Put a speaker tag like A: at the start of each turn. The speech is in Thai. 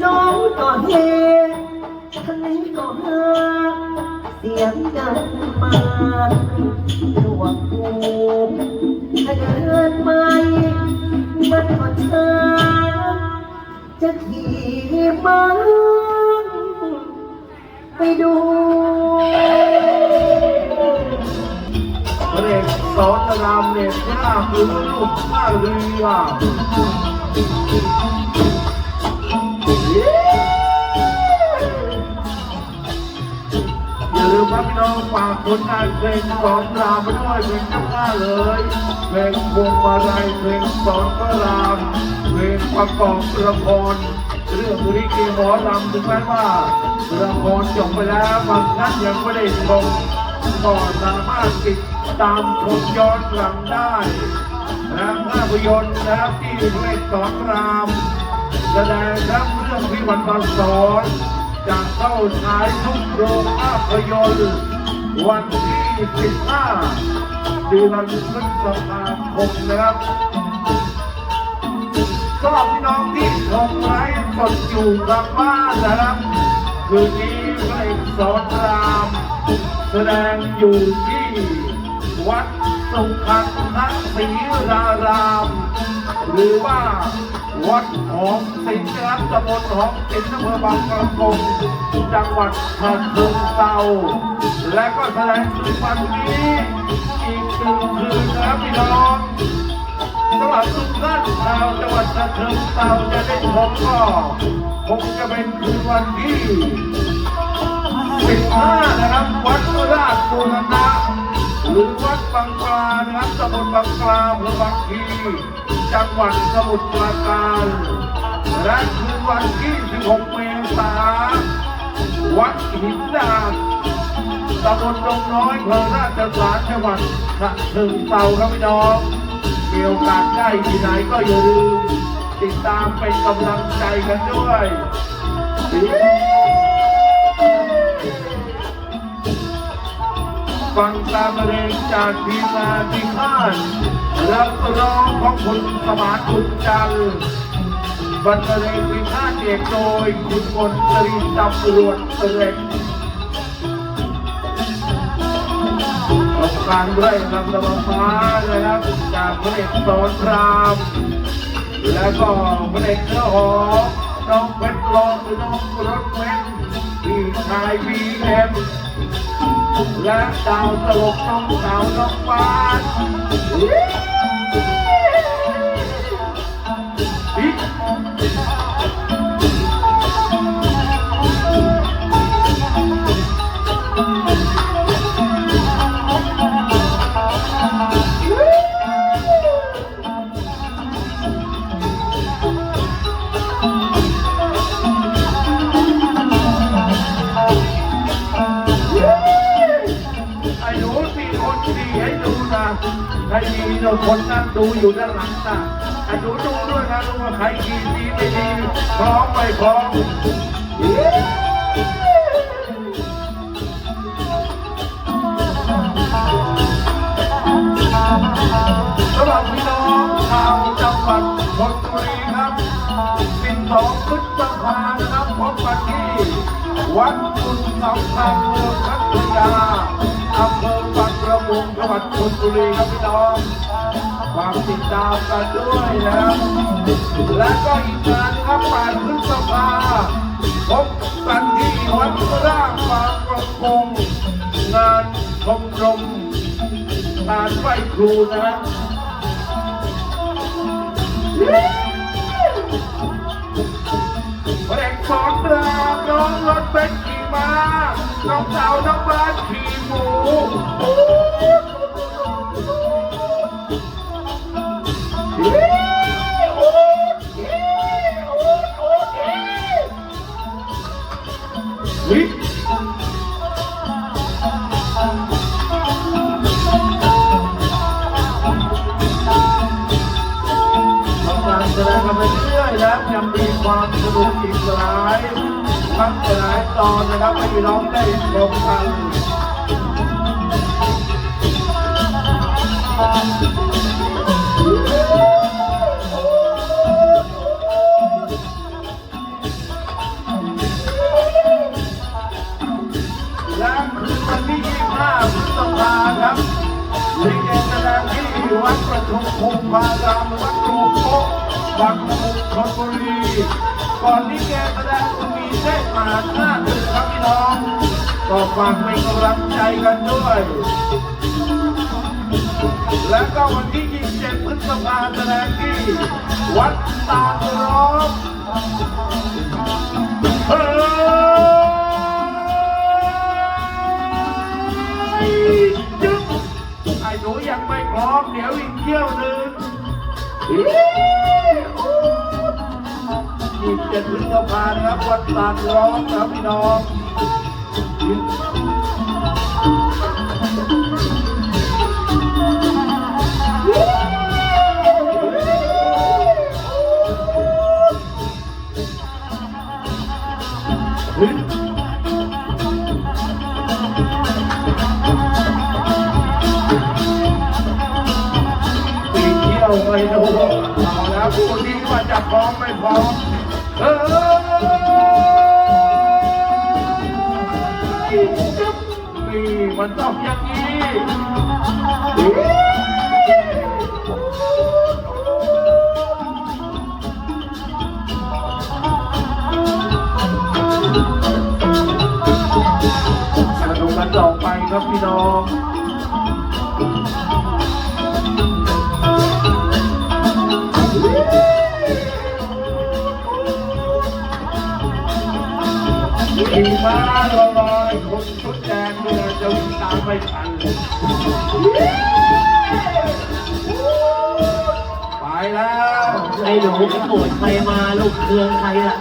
A: น้องก็เฮทางนี้ก็ฮาเสียงดังมาหลวงปูถ้าเดินไม่มันก็ช้าจะขี่ม้าไปดู
B: พระเอกสอนรามเนตรหน้าคือลูกข้าเรือ อย่าลืมครับพี่น้องฝากผลงานเพลงสอนรามไปด้วยเพลงเจ้าข้าเลย เพลงพวงมาลัยเพลงสอนพระราม เพลงประกอบละครเรื่องลิเกหมอลำถึงแม้ว่าละครจบไปแล้วบางท่านยังไม่ได้ชมก็สามารถติดตามชมย้อนหลังได้นับภาพยนตร์นะครับที่เล่นสอนราม แสดงทั้งเรื่องวิวันบางสอนจะเข้าฉายทุกโรงภาพยนตร์วันที่ 15 เดือนพฤษภาคมนะครับก็พี่น้องที่ชมไลฟ์สดอยู่กับบ้านนะครับ คืนนี้พระเอกสอนรามแสดงอยู่ที่วัดสุขันทศรีราราม หรือว่า วัดหอมสิงห์นะครับตำบลหอมสิงห์อำเภอบางปะกงจังหวัดฉะเชิงเทราและก็แสดงคืนวันนี้อีกหนึ่งคืนนะครับพี่น้องสำหรับทุกท่านชาวจังหวัดฉะเชิงเทราจะได้ชมก็คงจะเป็นคืนวันที่15นะครับวัดราชบูรณะหรือวัดบางปลานะครับตำบลบางปลาอำเภอบางพี จังหวัดสมุทรปราการและคืนวันที่ 16 เมษายนวัดหินดาดตำบลดงน้อยอำเภอราชสารจังหวัดฉะเชิงเทราครับพี่น้องมีโอกาสได้ที่ไหนก็อย่าลืมติดตามเป็นกำลังใจกันด้วย ฟังตามเพลงจากทีมงานที่ข้านรับร้องของคุณสมานคุณจันทร์บรรเลงวิพากษ์เอกโดยคุณมนตรีตำรวจเสร็จประการด้วยนำตะวันฟ้านะครับจากพระเอกสอนราม และก็พระเอกเนื้อหอมน้องเพชรลองหรือน้องรถเว้นพี่ชายบีเอ็ม และดาวตลกต้องสาวน้องฟ้า ใครมีเราคนนั่งดูอยู่ด้านหลังนะไอ้หนูดูด้วยนะดูว่าใครดีดีไม่ดีพร้อมไม่พร้อมสำหรับพี่น้องชาวจังหวัดชลบุรีครับ12พฤษภานะครับพบกันที่วัดบุญสำคัญเมืองพัทยาอำเภอบางป รุงจังหวัดชลบุรีครับพี่น้องฝากติดตามกันด้วยนะครับและก็อีกงานครับ8พฤษภาพบกันที่วัดร่างบางประกงงานชมรมงานไหว้ครูนะฮะเพลงสอนรามน้องรถเป็นขี่ม้าน้องสาวน้องบ้านขี่หมู แสดงกันไปเรื่อแล้วยังมีความสนุกอีกหลายทั้งหลายตอนนะครับให้พี่น้องได้ชมกันาครับลิเกแสดงที่วัดประทุมภูมิพารามวัดรูโป๊ะบางมุมชลบุรีก่อนลิเกแสดงจะมีเทศมหาชาติครับพี่น้องก็ฝากเป็นกำลังใจกันด้วย และก็วันที่ 27 พฤษภาคมแสดงที่วัดตาดร้อง เจ็ดพฤษภานะครับวัดบากร้องครับพี่น้องปเที่ยวไปดูเอาแล้วคู่นี้มาจะพร้อมไม่พร้อม เออจึ๊บนี่มันต้องอย่างนี้สนุกกันต่อไปครับพี่น้อง ขี่ม้าลอยคนชุดแดงเนี่ยจะวิ่งตามไม่ทันไปแล้ว
C: ไอ้หนูโกรธใครมาลูกเครืองใครล่ะ